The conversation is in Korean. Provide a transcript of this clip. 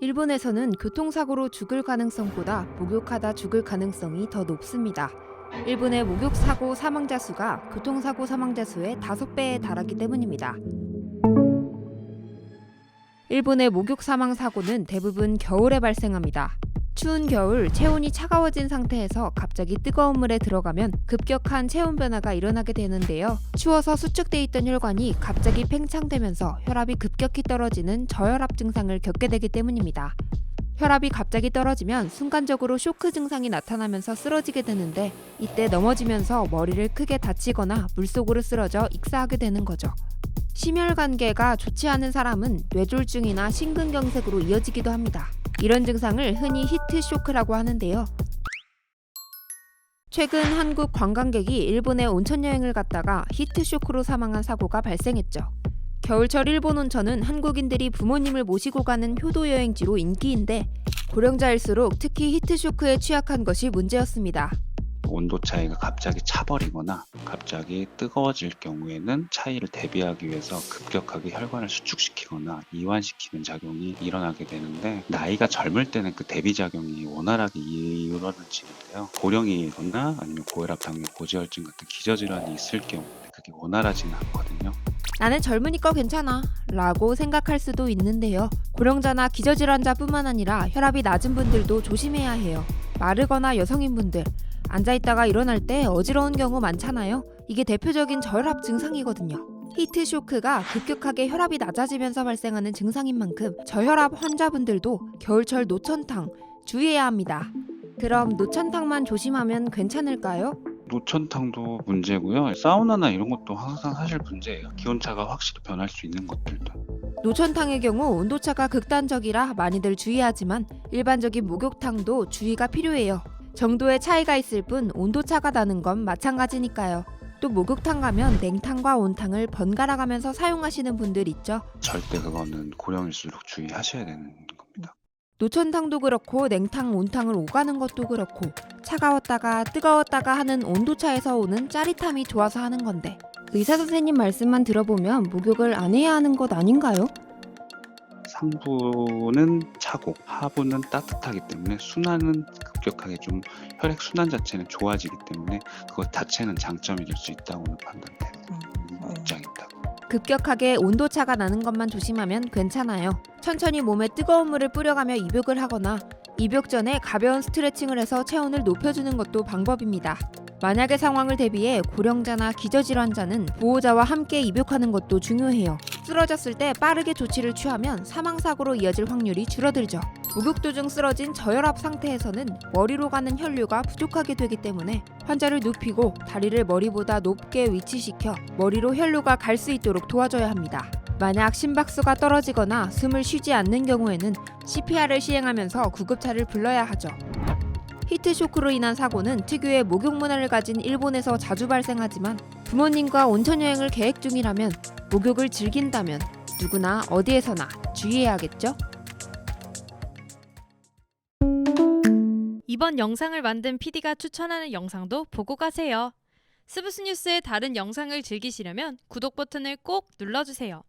일본에서는 교통사고로 죽을 가능성보다 목욕하다 죽을 가능성이 더 높습니다. 일본의 목욕사고 사망자 수가 교통사고 사망자 수의 5배에 달하기 때문입니다. 일본의 목욕 사망 사고는 대부분 겨울에 발생합니다. 추운 겨울 체온이 차가워진 상태에서 갑자기 뜨거운 물에 들어가면 급격한 체온 변화가 일어나게 되는데요. 추워서 수축돼 있던 혈관이 갑자기 팽창되면서 혈압이 급격히 떨어지는 저혈압 증상을 겪게 되기 때문입니다. 혈압이 갑자기 떨어지면 순간적으로 쇼크 증상이 나타나면서 쓰러지게 되는데 이때 넘어지면서 머리를 크게 다치거나 물속으로 쓰러져 익사하게 되는 거죠. 심혈관계가 좋지 않은 사람은 뇌졸중이나 심근경색으로 이어지기도 합니다. 이런 증상을 흔히 히트 쇼크라고 하는데요. 최근 한국 관광객이 일본에 온천 여행을 갔다가 히트 쇼크로 사망한 사고가 발생했죠. 겨울철 일본 온천은 한국인들이 부모님을 모시고 가는 효도 여행지로 인기인데 고령자일수록 특히 히트 쇼크에 취약한 것이 문제였습니다. 온도 차이가 갑자기 차버리거나 갑자기 뜨거워질 경우에는 차이를 대비하기 위해서 급격하게 혈관을 수축시키거나 이완시키는 작용이 일어나게 되는데 나이가 젊을 때는 그 대비 작용이 원활하게 이루어지는데요. 고령이거나 아니면 고혈압, 당뇨, 고지혈증 같은 기저질환이 있을 경우 그게 원활하지는 않거든요. 나는 젊으니까 괜찮아 라고 생각할 수도 있는데요. 고령자나 기저질환자뿐만 아니라 혈압이 낮은 분들도 조심해야 해요. 마르거나 여성인분들, 앉아있다가 일어날 때 어지러운 경우 많잖아요. 이게 대표적인 저혈압 증상이거든요. 히트 쇼크가 급격하게 혈압이 낮아지면서 발생하는 증상인 만큼 저혈압 환자분들도 겨울철 노천탕 주의해야 합니다. 그럼 노천탕만 조심하면 괜찮을까요? 노천탕도 문제고요. 사우나나 이런 것도 항상 사실 문제예요. 기온차가 확실히 변할 수 있는 것들도. 노천탕의 경우 온도차가 극단적이라 많이들 주의하지만 일반적인 목욕탕도 주의가 필요해요. 정도의 차이가 있을 뿐 온도차가 나는 건 마찬가지니까요. 또 목욕탕 가면 냉탕과 온탕을 번갈아 가면서 사용하시는 분들 있죠. 절대 그거는 고령일수록 주의하셔야 되는 겁니다. 노천탕도 그렇고 냉탕, 온탕을 오가는 것도 그렇고 차가웠다가 뜨거웠다가 하는 온도차에서 오는 짜릿함이 좋아서 하는 건데 의사 선생님 말씀만 들어보면 목욕을 안 해야 하는 것 아닌가요? 상부는 차고 하부는 따뜻하기 때문에 순환은 급격하게 좀 혈액 순환 자체는 좋아지기 때문에 그것 자체는 장점이 될 수 있다고는 판단되는 입장입니다. 급격하게 온도차가 나는 것만 조심하면 괜찮아요. 천천히 몸에 뜨거운 물을 뿌려가며 입욕을 하거나 입욕 전에 가벼운 스트레칭을 해서 체온을 높여주는 것도 방법입니다. 만약의 상황을 대비해 고령자나 기저질환자는 보호자와 함께 입욕하는 것도 중요해요. 쓰러졌을 때 빠르게 조치를 취하면 사망사고로 이어질 확률이 줄어들죠. 목욕 도중 쓰러진 저혈압 상태에서는 머리로 가는 혈류가 부족하게 되기 때문에 환자를 눕히고 다리를 머리보다 높게 위치시켜 머리로 혈류가 갈 수 있도록 도와줘야 합니다. 만약 심박수가 떨어지거나 숨을 쉬지 않는 경우에는 CPR을 시행하면서 구급차를 불러야 하죠. 히트 쇼크로 인한 사고는 특유의 목욕 문화를 가진 일본에서 자주 발생하지만 부모님과 온천 여행을 계획 중이라면 목욕을 즐긴다면 누구나 어디에서나 주의해야겠죠? 이번 영상을 만든 PD가 추천하는 영상도 보고 가세요. 스브스 뉴스의 다른 영상을 즐기시려면 구독 버튼을 꼭 눌러주세요.